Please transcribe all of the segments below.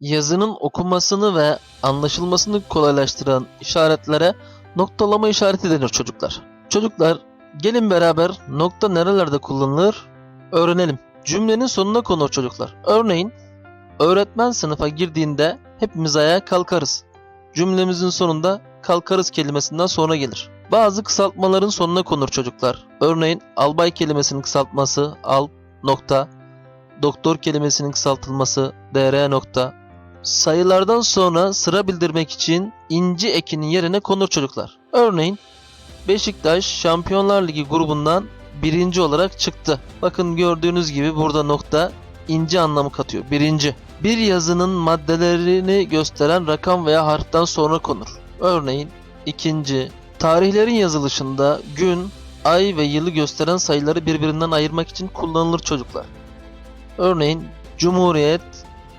Yazının okumasını ve anlaşılmasını kolaylaştıran işaretlere noktalama işareti denir çocuklar. Çocuklar gelin beraber nokta nerelerde kullanılır öğrenelim. Cümlenin sonuna konur çocuklar. Örneğin öğretmen sınıfa girdiğinde hepimiz ayağa kalkarız. Cümlemizin sonunda kalkarız kelimesinden sonra gelir. Bazı kısaltmaların sonuna konur çocuklar. Örneğin albay kelimesinin kısaltması al nokta, doktor kelimesinin kısaltılması dr nokta. Sayılardan sonra sıra bildirmek için inci ekinin yerine konur çocuklar. Örneğin Beşiktaş Şampiyonlar Ligi grubundan birinci olarak çıktı. Bakın gördüğünüz gibi burada nokta inci anlamı katıyor. Birinci. Bir yazının maddelerini gösteren rakam veya harften sonra konur. Örneğin ikinci. Tarihlerin yazılışında gün, ay ve yılı gösteren sayıları birbirinden ayırmak için kullanılır çocuklar. Örneğin Cumhuriyet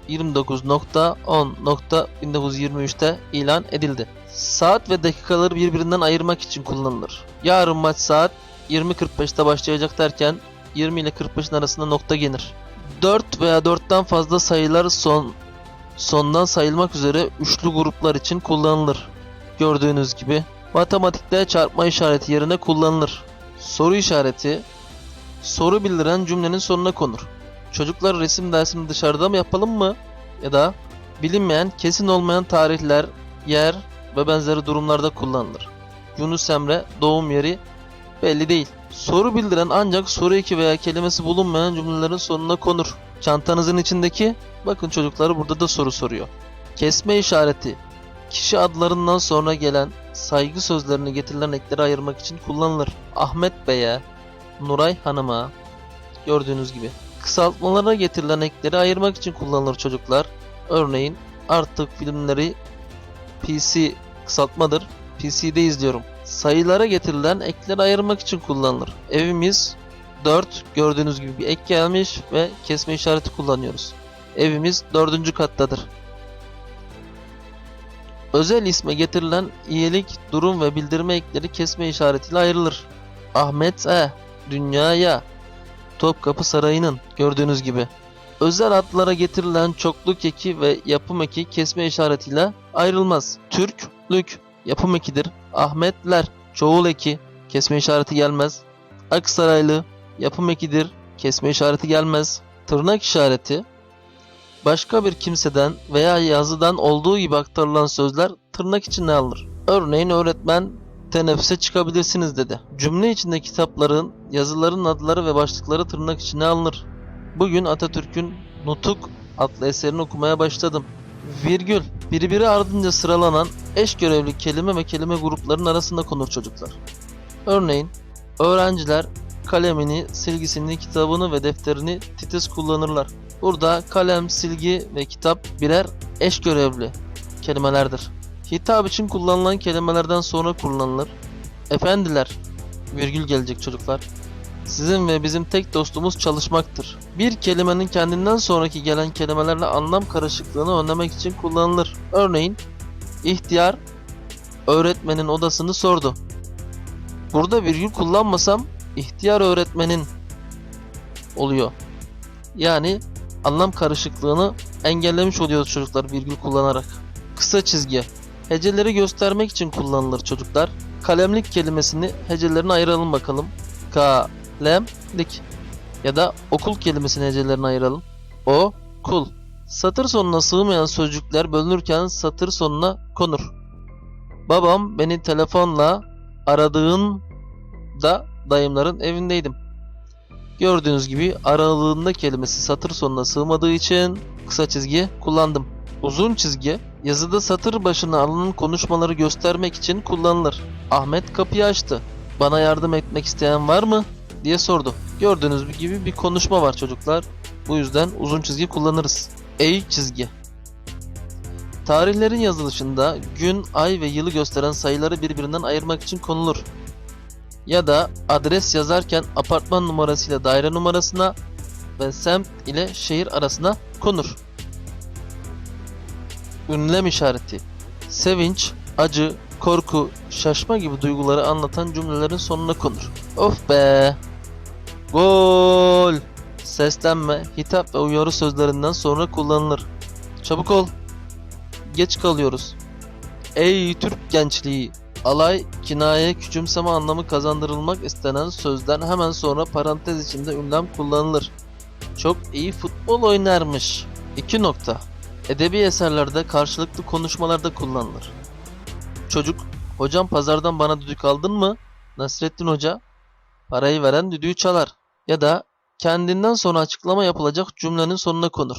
29.10.1923'te ilan edildi. Saat ve dakikaları birbirinden ayırmak için kullanılır. Yarın maç saat 20.45'te başlayacak derken 20 ile 45'in arasında nokta gelir. 4 veya 4'ten fazla sayılar son sondan sayılmak üzere üçlü gruplar için kullanılır. Gördüğünüz gibi matematikte çarpma işareti yerine kullanılır. Soru işareti soru bildiren cümlenin sonuna konur. Çocuklar resim dersini dışarıda mı yapalım mı? Ya da bilinmeyen, kesin olmayan tarihler, yer ve benzeri durumlarda kullanılır. Yunus Emre doğum yeri belli değil. Soru bildiren ancak soru eki veya kelimesi bulunmayan cümlelerin sonuna konur. Çantanızın içindeki, bakın çocukları burada da soru soruyor. Kesme işareti, kişi adlarından sonra gelen saygı sözlerini getirilen ekleri ayırmak için kullanılır. Ahmet Bey'e, Nuray Hanım'a, gördüğünüz gibi. Kısaltmalara getirilen ekleri ayırmak için kullanılır çocuklar. Örneğin artık filmleri PC kısaltmadır. PC'de izliyorum. Sayılara getirilen ekleri ayırmak için kullanılır. Evimiz 4 gördüğünüz gibi bir ek gelmiş ve kesme işareti kullanıyoruz. Evimiz 4. kattadır. Özel isme getirilen iyilik, durum ve bildirme ekleri kesme işaretiyle ayrılır. Ahmet E, Dünyaya, Topkapı Sarayı'nın gördüğünüz gibi. Özel adlara getirilen çokluk eki ve yapım eki kesme işaretiyle ayrılmaz. Türklük yapım ekidir. Ahmetler çoğul eki kesme işareti gelmez. Aksaraylı yapım ekidir. Kesme işareti gelmez. Tırnak işareti başka bir kimseden veya yazıdan olduğu gibi aktarılan sözler tırnak içine alınır. Örneğin öğretmen teneffüse çıkabilirsiniz dedi. Cümle içinde kitapların, yazıların adları ve başlıkları tırnak içine alınır. Bugün Atatürk'ün Nutuk adlı eserini okumaya başladım. Virgül, birbiri ardınca sıralanan eş görevli kelime ve kelime gruplarının arasında konur çocuklar. Örneğin, öğrenciler kalemini, silgisini, kitabını ve defterini titiz kullanırlar. Burada kalem, silgi ve kitap birer eş görevli kelimelerdir. Hitap için kullanılan kelimelerden sonra kullanılır. Efendiler, virgül gelecek çocuklar. Sizin ve bizim tek dostumuz çalışmaktır. Bir kelimenin kendinden sonraki gelen kelimelerle anlam karışıklığını önlemek için kullanılır. Örneğin, ihtiyar öğretmenin odasını sordu. Burada virgül kullanmasam ihtiyar öğretmenin oluyor. Yani anlam karışıklığını engellemiş oluyoruz çocuklar virgül kullanarak. Kısa çizgi. Heceleri göstermek için kullanılır çocuklar. Kalemlik kelimesini hecelerine ayıralım bakalım. Kalemlik. Ya da okul kelimesini hecelerine ayıralım. O, kul. Satır sonuna sığmayan sözcükler bölünürken satır sonuna konur. Babam beni telefonla aradığında dayımların evindeydim. Gördüğünüz gibi aralığında kelimesi satır sonuna sığmadığı için kısa çizgi kullandım. Uzun çizgi yazıda satır başına alınan konuşmaları göstermek için kullanılır. Ahmet kapıyı açtı. Bana yardım etmek isteyen var mı? diye sordu. Gördüğünüz gibi bir konuşma var çocuklar. Bu yüzden uzun çizgi kullanırız. Eğik çizgi. Tarihlerin yazılışında gün, ay ve yılı gösteren sayıları birbirinden ayırmak için konulur. Ya da adres yazarken apartman numarasıyla daire numarasına ve semt ile şehir arasına konur. Ünlem işareti. Sevinç, acı, korku, şaşma gibi duyguları anlatan cümlelerin sonuna konur. Of be! Gol! Seslenme, hitap ve uyarı sözlerinden sonra kullanılır. Çabuk ol. Geç kalıyoruz. Ey Türk gençliği! Alay, kinaye, küçümseme anlamı kazandırılmak istenen sözden hemen sonra parantez içinde ünlem kullanılır. Çok iyi futbol oynarmış. 2 nokta. Edebi eserlerde karşılıklı konuşmalarda kullanılır. Çocuk, hocam pazardan bana düdük aldın mı? Nasrettin Hoca, parayı veren düdüğü çalar. Ya da kendinden sonra açıklama yapılacak cümlenin sonuna konur.